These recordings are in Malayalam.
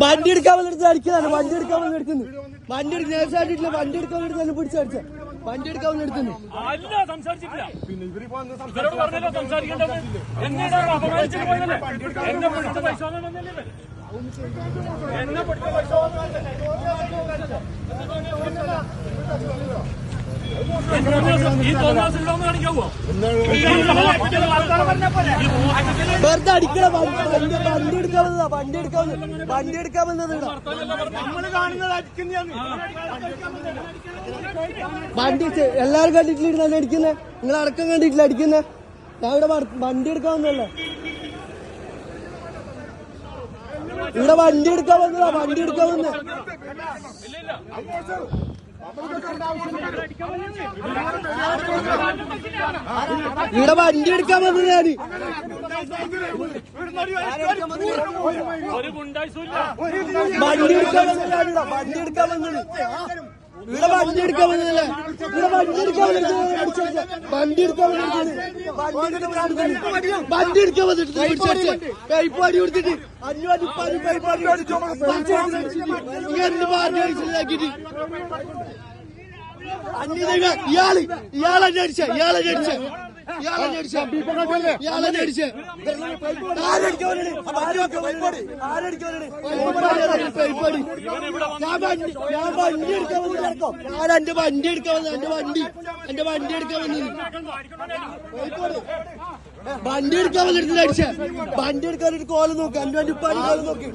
വണ്ടി എടുക്കാൻ വന്നിട്ട് അടിക്കുന്നതാണ് വണ്ടി എടുക്കാൻ വണ്ടി എടുക്കുന്നു വണ്ടി നേഴ്സായിട്ടില്ല വണ്ടി എടുക്കാൻ വേണ്ടി തന്നെ പിടിച്ചടിച്ച വണ്ടി എടുക്കാൻ വന്ന് എടുക്കുന്നു അല്ല സംസാരിച്ചിട്ടില്ല. ഇവരോട് പറഞ്ഞല്ലോ സംസാരിക്കേണ്ടത് എന്നോട് അപമാനിച്ചിട്ട് പോയതല്ലേ? എന്നെ പിടിച്ച പൈസ എന്നെ പിടിച്ച വെറുതെ അടിക്കണ വണ്ടി വണ്ടി എടുക്കാൻ വന്നതാ വണ്ടി എടുക്കാൻ വണ്ടി എടുക്കാൻ വന്നത്. വണ്ടി എല്ലാരും കണ്ടിട്ടില്ല അടിക്കുന്നേ നിങ്ങൾ അടക്കം കണ്ടിട്ടില്ല അടിക്കുന്നേ ഞാൻ ഇവിടെ വണ്ടി എടുക്കാൻ വന്നല്ലേ ഇവിടെ വണ്ടി എടുക്കാൻ വന്നതാ വണ്ടി എടുക്കാൻ വന്നേ. ഇവിടെ വണ്ടി എടുക്കാൻ വന്നത് ഞാൻ വണ്ടി എടുക്കാൻ വന്നത് വണ്ടി എടുക്കാൻ വന്നത്. ഇവിടെ വണ്ടി എടുക്കാൻ വന്നതല്ലേ. ഇവിടെ വണ്ടി എടുക്കാൻ വന്നിട്ട്. വണ്ടി എടുക്കാൻ വന്നിട്ട് വണ്ടി എടുക്കാൻ വന്നിട്ട് അടി കൊടുത്തിട്ട് അഞ്ഞൂറ് പതി അടിച്ചിട്ട് ഇങ്ങനെ പാർട്ടി അടിച്ചിട്ടാക്കിട്ട് അന്യതക ഇയാൾ ഇയാളെ അടിച്ച ഇയാളെ അടിച്ച. ഞാൻ വണ്ടി ഞാൻ വണ്ടി എടുക്കാൻ വന്നു ഞാൻ എന്റെ വണ്ടി എടുക്കാൻ എന്റെ വണ്ടി എന്റെ വണ്ടി എടുക്കാൻ വന്നത് വണ്ടി എടുക്കാൻ വന്നിട്ട് അടിച്ച വണ്ടി എടുക്കാൻ വേണ്ടിട്ട് കോലം നോക്ക് എന്റെ വണ്ടി ഉപ്പാടി കോലം നോക്ക്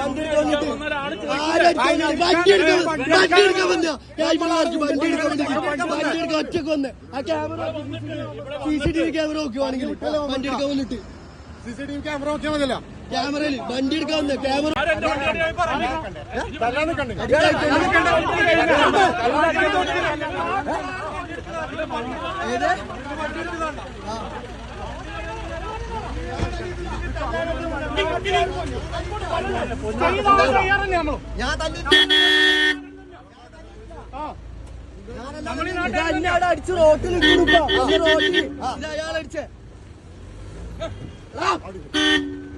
വണ്ടി എടുക്കാൻ വന്നിട്ട് ആരടിക്കാൻ വണ്ടി എടുക്കാൻ വണ്ടി എടുക്കാൻ വന്ന ഞാൻ ഇവിടെ വണ്ടി എടുക്കാൻ വന്നിട്ട് വണ്ടി എടുക്കാൻ ഒറ്റയ്ക്ക് വന്ന് ആ camera C C T V camera നോക്കുവാണെങ്കിൽ വണ്ടി എടുക്കാൻ വന്നിട്ട് സിസിടിവി ക്യാമറ നോക്കിയാൽ മതിയല്ലോ ക്യാമറയിൽ വണ്ടി എടുക്കാൻ വന്ന് ക്യാമറ ഞാൻ ഇത് അന്നെ അവിടെ അടിച്ച് റോട്ടിൽ റോട്ടിൽ അയാൾ അടിച്ചേ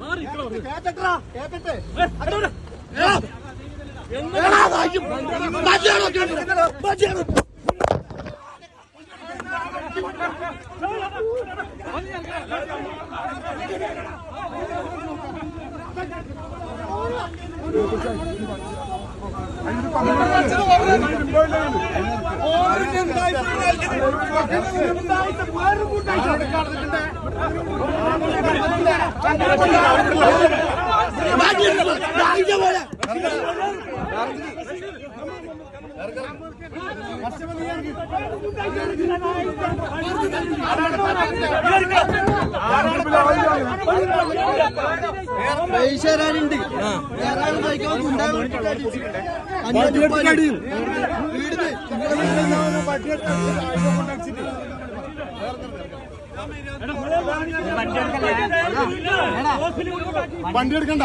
മാറി ഇക്കളോ. കേക്കട്ടാ കേക്കട്ടെ എടാ, വായിക്കും. മതിയാണോ കേട്ടത്? മതിയാണോ? മതിയാണോ? വായിച്ച പോലെ. പൈസ തരാനുണ്ട് വേറെ ആൾ കഴിക്കാൻ ഉണ്ടാകാൻ